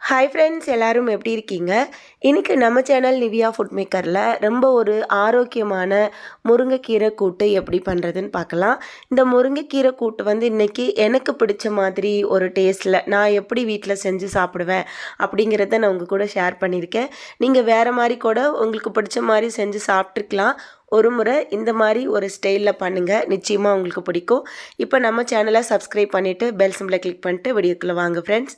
Hi friends எல்லோரும் எப்படி இருக்கீங்க? இன்றைக்கி நம்ம சேனல் நிவியா ஃபுட் மேக்கரில் ரொம்ப ஒரு ஆரோக்கியமான முருங்கைக்கீரை கூட்டு எப்படி பண்ணுறதுன்னு பார்க்கலாம். இந்த முருங்கைக்கீரை கூட்டு வந்து இன்றைக்கி எனக்கு பிடிச்ச மாதிரி ஒரு டேஸ்ட்டில் நான் எப்படி வீட்டில் செஞ்சு சாப்பிடுவேன் அப்படிங்கிறத நான் உங்கள் கூட ஷேர் பண்ணியிருக்கேன். நீங்கள் வேறு மாதிரி கூட உங்களுக்கு பிடிச்ச மாதிரி செஞ்சு சாப்பிட்ருக்கலாம் ஒரு முறை இந்த மாதிரி ஒரு ஸ்டைலில் பண்ணுங்கள் நிச்சயமாக உங்களுக்கு பிடிக்கும். இப்போ நம்ம சேனலை சப்ஸ்கிரைப் பண்ணிவிட்டு பெல் சிம்பிளை கிளிக் பண்ணிட்டு வீடியோக்குள்ளே வாங்க ஃப்ரெண்ட்ஸ்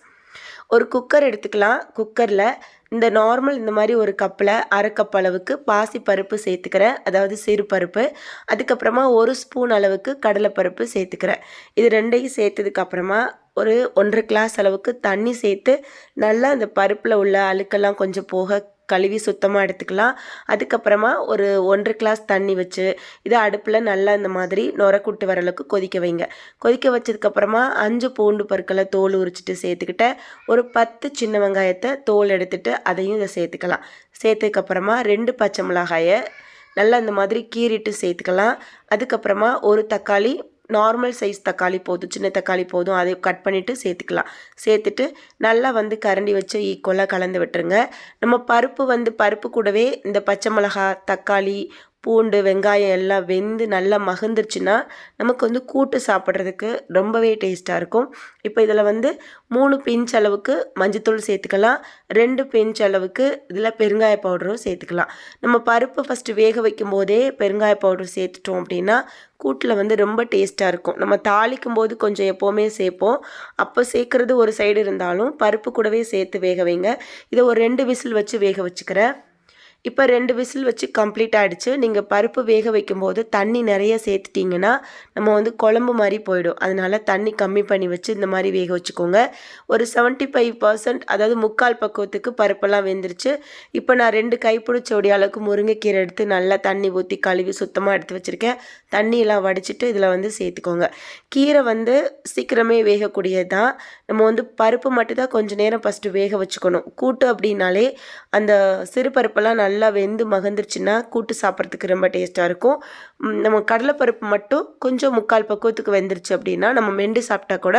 ஒரு குக்கர் எடுத்துக்கலாம். குக்கரில் இந்த நார்மல் இந்த மாதிரி ஒரு கப்பில் அரை கப் அளவுக்கு பாசி பருப்பு சேர்த்துக்கிறேன். அதாவது சிறு பருப்பு. அதுக்கப்புறமா ஒரு ஸ்பூன் அளவுக்கு கடலைப்பருப்பு சேர்த்துக்கிறேன். இது ரெண்டையும் சேர்த்ததுக்கப்புறமா ஒரு ஒன்றரை கிளாஸ் அளவுக்கு தண்ணி சேர்த்து நல்லா அந்த பருப்பில் உள்ள அழுக்கெல்லாம் கொஞ்சம் போக கழுவி சுத்தமாக எடுத்துக்கலாம். அதுக்கப்புறமா ஒரு ஒன்றரை கிளாஸ் தண்ணி வச்சு இதை அடுப்பில் நல்லா இந்த மாதிரி நுரக்குட்டு வர அளவுக்கு கொதிக்க வைங்க. கொதிக்க வச்சதுக்கப்புறமா அஞ்சு பூண்டு பற்களை தோல் உரிச்சிட்டு சேர்த்துக்கிட்ட ஒரு பத்து சின்ன வெங்காயத்தை தோல் எடுத்துட்டு அதையும் இதை சேர்த்துக்கலாம். சேர்த்ததுக்கப்புறமா ரெண்டு பச்சை மிளகாயை நல்லா இந்த மாதிரி கீறிட்டு சேர்த்துக்கலாம். அதுக்கப்புறமா ஒரு தக்காளி நார்மல் சைஸ் தக்காளி போதும் சின்ன தக்காளி போதும் அதை கட் பண்ணிவிட்டு சேர்த்துக்கலாம். சேர்த்துட்டு நல்லா வந்து கரண்டி வச்சு ஈக்குவலாக கலந்து விட்டுருங்க. நம்ம பருப்பு வந்து பருப்பு கூடவே இந்த பச்சை மிளகா தக்காளி பூண்டு வெங்காயம் எல்லாம் வெந்து நல்லா மகந்துருச்சுன்னா நமக்கு வந்து கூட்டு சாப்பிட்றதுக்கு ரொம்பவே டேஸ்ட்டாக இருக்கும். இப்போ இதில் வந்து மூணு பிஞ்ச் அளவுக்கு மஞ்சத்தூள் சேர்த்துக்கலாம். ரெண்டு பிஞ்ச் அளவுக்கு இதில் பெருங்காய பவுடரும் சேர்த்துக்கலாம். நம்ம பருப்பு ஃபஸ்ட்டு வேக வைக்கும் போதே பெருங்காய பவுடர் சேர்த்துட்டோம் அப்படின்னா கூட்டில் வந்து ரொம்ப டேஸ்ட்டாக இருக்கும். நம்ம தாளிக்கும் போது கொஞ்சம் எப்போவுமே சேர்ப்போம் அப்போ சேர்க்குறது ஒரு சைடு இருந்தாலும் பருப்பு கூடவே சேர்த்து வேக வைங்க. இதை ஒரு ரெண்டு விசில் வச்சு வேக வச்சுக்கிறேன். இப்போ ரெண்டு விசில் வச்சு கம்ப்ளீட் ஆகிடுச்சு நீங்கள் பருப்பு வேக வைக்கும்போது தண்ணி நிறைய சேர்த்துட்டிங்கன்னா நம்ம வந்து குழம்பு மாதிரி போயிடும். அதனால் தண்ணி கம்மி பண்ணி வச்சு இந்த மாதிரி வேக வச்சுக்கோங்க. ஒரு செவன்ட்டி ஃபைவ் பர்சன்ட் அதாவது முக்கால் பக்குவத்துக்கு பருப்பெல்லாம் வெந்துருச்சு. இப்போ நான் ரெண்டு கைப்பிடிச்சோடைய அளவுக்கு முருங்கைக்கீரை எடுத்து நல்லா தண்ணி ஊற்றி கழுவி சுத்தமாக எடுத்து வச்சுருக்கேன். தண்ணியெல்லாம் வடிச்சிட்டு இதில் வந்து சேர்த்துக்கோங்க. கீரை வந்து சீக்கிரமே வேகக்கூடியது தான் நம்ம வந்து பருப்பு மட்டும் தான் கொஞ்சம் நேரம் ஃபஸ்ட்டு வேக வச்சுக்கணும். கூட்டு அப்படின்னாலே அந்த சிறு பருப்பெல்லாம் நல்லா நல்லா வெந்து மகந்துருச்சுன்னா கூட்டு சாப்பிட்றதுக்கு ரொம்ப டேஸ்ட்டாக இருக்கும். நம்ம கடலைப்பருப்பு மட்டும் கொஞ்சம் முக்கால் பக்குவத்துக்கு வெந்துருச்சு அப்படின்னா நம்ம மெண்டு சாப்பிட்டா கூட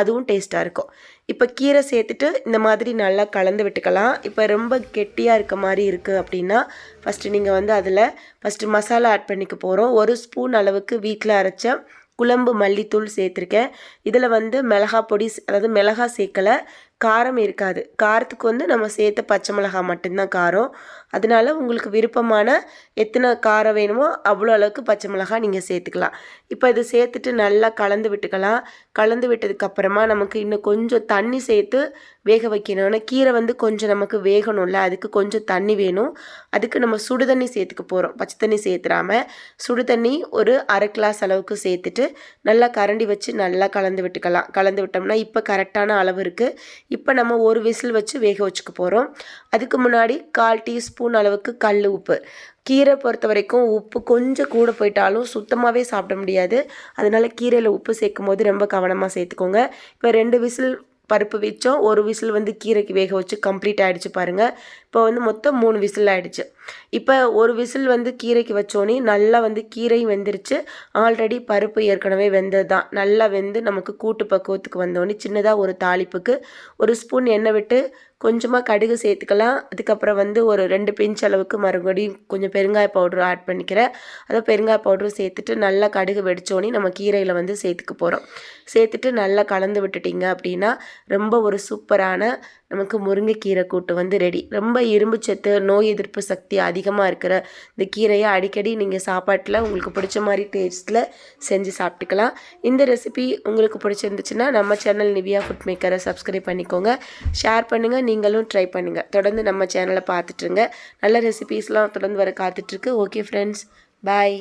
அதுவும் டேஸ்ட்டாக இருக்கும். இப்போ கீரை சேர்த்துட்டு இந்த மாதிரி நல்லா கலந்து விட்டுக்கலாம். இப்போ ரொம்ப கெட்டியாக இருக்க மாதிரி இருக்குது அப்படின்னா ஃபஸ்ட்டு நீங்கள் வந்து அதில் ஃபஸ்ட்டு மசாலா ஆட் பண்ணிக்க போகிறோம் ஒரு ஸ்பூன் அளவுக்கு வீட்டில் அரைச்ச குழம்பு மல்லித்தூள் சேர்த்துருக்கேன். இதில் வந்து மிளகா பொடி அதாவது மிளகா சேர்க்கலை. காரம் இருக்காது. காரத்துக்கு வந்து நம்ம சேர்த்த பச்சை மிளகாய் மட்டும்தான் காரம். அதனால உங்களுக்கு விருப்பமான எத்தனை காரம் வேணுமோ அவ்வளோ அளவுக்கு பச்சை மிளகா நீங்கள் சேர்த்துக்கலாம். இப்போ இதை சேர்த்துட்டு நல்லா கலந்து விட்டுக்கலாம். கலந்து விட்டதுக்கப்புறமா நமக்கு இன்னும் கொஞ்சம் தண்ணி சேர்த்து வேக வைக்கணும். கீரை வந்து கொஞ்சம் நமக்கு வேகணும்ல. அதுக்கு கொஞ்சம் தண்ணி வேணும். அதுக்கு நம்ம சுடு தண்ணி சேர்த்துக்க போகிறோம் பச்சை தண்ணி சேர்த்துறாம சுடு தண்ணி ஒரு அரை கிளாஸ் அளவுக்கு சேர்த்துட்டு நல்லா கரண்டி வச்சு நல்லா கலந்து விட்டுக்கலாம். கலந்து விட்டோம்னா இப்போ கரெக்டான அளவு இருக்குது இப்போ நம்ம ஒரு விசில் வச்சு வேக வச்சுக்க போகிறோம் அதுக்கு முன்னாடி கால் டீஸ்பூன் அளவுக்கு கல் உப்பு. கீரை பொறுத்த வரைக்கும் உப்பு கொஞ்சம் கூட போயிட்டாலும் சுத்தமாகவே சாப்பிட முடியாது. அதனால் கீரையில் உப்பு சேர்க்கும் போது ரொம்ப கவனமாக சேர்த்துக்கோங்க. இப்போ ரெண்டு விசில் பருப்பு வச்சோம். ஒரு விசில் வந்து கீரைக்கு வேக வச்சு கம்ப்ளீட் ஆகிடுச்சு பாருங்கள் இப்போ வந்து மொத்தம் மூணு விசில் ஆகிடுச்சு இப்போ ஒரு விசில் வந்து கீரைக்கு வச்சோன்னே நல்லா வந்து கீரையும் வெந்துருச்சு. ஆல்ரெடி பருப்பு ஏற்கனவே வெந்தது தான் நல்லா வெந்து நமக்கு கூட்டு பக்குவத்துக்கு வந்தோடனே சின்னதாக ஒரு தாளிப்புக்கு ஒரு ஸ்பூன் எண்ணெய் விட்டு கொஞ்சமாக கடுகு சேர்த்துக்கலாம். அதுக்கப்புறம் வந்து ஒரு ரெண்டு பிஞ்ச் அளவுக்கு மறுபடியும் கொஞ்சம் பெருங்காய பவுடரும் ஆட் பண்ணிக்கிறேன். அதை பெருங்காய பவுடரும் சேர்த்துட்டு நல்லா கடுகு வெடித்தோடனே நம்ம கீரையில் வந்து சேர்த்துக்க போகிறோம் சேர்த்துட்டு நல்லா கலந்து விட்டுட்டிங்க அப்படின்னா ரொம்ப ஒரு சூப்பரான நமக்கு முருங்கைக்கீரை கூட்டு வந்து ரெடி ரொம்ப இரும்பு சத்து நோய் எதிர்ப்பு சக்தி அதிகமாக இருக்கிற இந்த கீரையை அடிக்கடி நீங்கள் சாப்பாட்டில் உங்களுக்கு பிடிச்ச மாதிரி டேஸ்ட்டில் செஞ்சு சாப்பிட்டுக்கலாம். இந்த ரெசிபி உங்களுக்கு பிடிச்சிருந்துச்சுன்னா நம்ம சேனல் நிவியா ஃபுட் மேக்கரை சப்ஸ்கிரைப் பண்ணிக்கோங்க. ஷேர் பண்ணுங்கள் நீங்களும் ட்ரை பண்ணுங்கள் தொடர்ந்து நம்ம சேனலை பார்த்துட்ருங்க நல்ல ரெசிபீஸ்லாம் தொடர்ந்து வர காத்துட்ருக்கு ஓகே ஃப்ரெண்ட்ஸ் பாய்